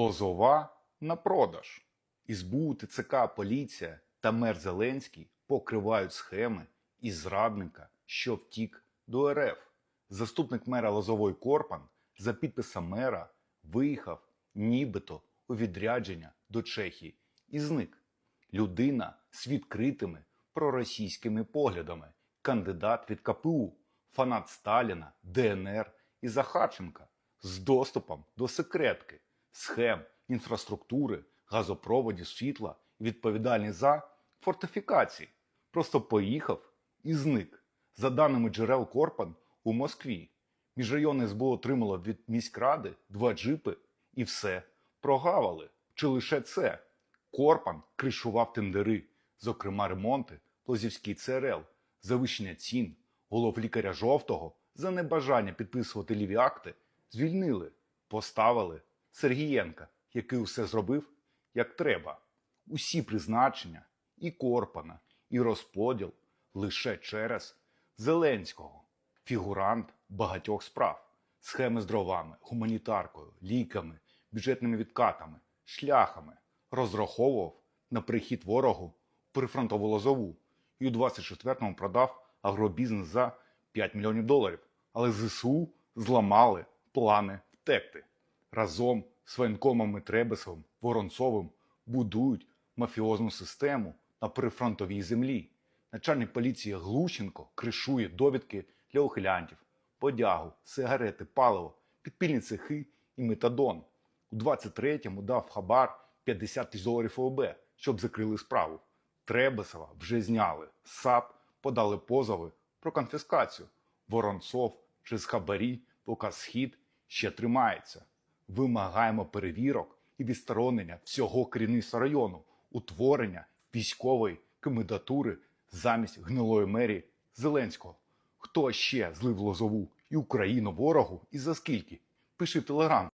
Лозова на продаж. СБУ, ТЦК, поліція та мер Зеленський покривають схеми із зрадника, що втік до РФ. Заступник мера Лозової Корпан за підписом мера виїхав нібито у відрядження до Чехії і зник. Людина з відкритими проросійськими поглядами, кандидат від КПУ, фанат Сталіна, ДНР і Захарченка з доступом до секретки, схем, інфраструктури, газопроводів, світла і відповідальний за фортифікації. Просто поїхав і зник. За даними джерел Корпан у Москві, міжрайонне СБУ отримало від міськради два джипи і все прогавили. Чи лише це? Корпан кришував тендери, зокрема ремонти, Плозівський ЦРЛ, завищення цін, голов лікаря жовтого за небажання підписувати ліві акти звільнили, поставили Сергієнка, який усе зробив як треба. Усі призначення і Корпана, і розподіл лише через Зеленського, фігурант багатьох справ, схеми з дровами, гуманітаркою, ліками, бюджетними відкатами, шляхами розраховував на прихід ворогу прифронтову лозову і у 24-му продав агробізнес за 5 мільйонів доларів. Але ЗСУ зламали плани втекти. Разом з воєнкомами Требесовим, Воронцовим будують мафіозну систему на прифронтовій землі. Начальник поліції Глущенко кришує довідки для ухилянтів, подягу, сигарети, паливо, підпільні цехи і метадон. У 23-му дав хабар 50 тисяч доларів ОБ, щоб закрили справу. Требесова вже зняли. САП подали позови про конфіскацію. Воронцов через хабарі, поки схід ще тримається. Вимагаємо перевірок і відсторонення всього керівництва району, утворення військової комендатури замість гнилої мерії Зеленського. Хто ще злив лозову і Україну ворогу і за скільки? Пиши в телеграм.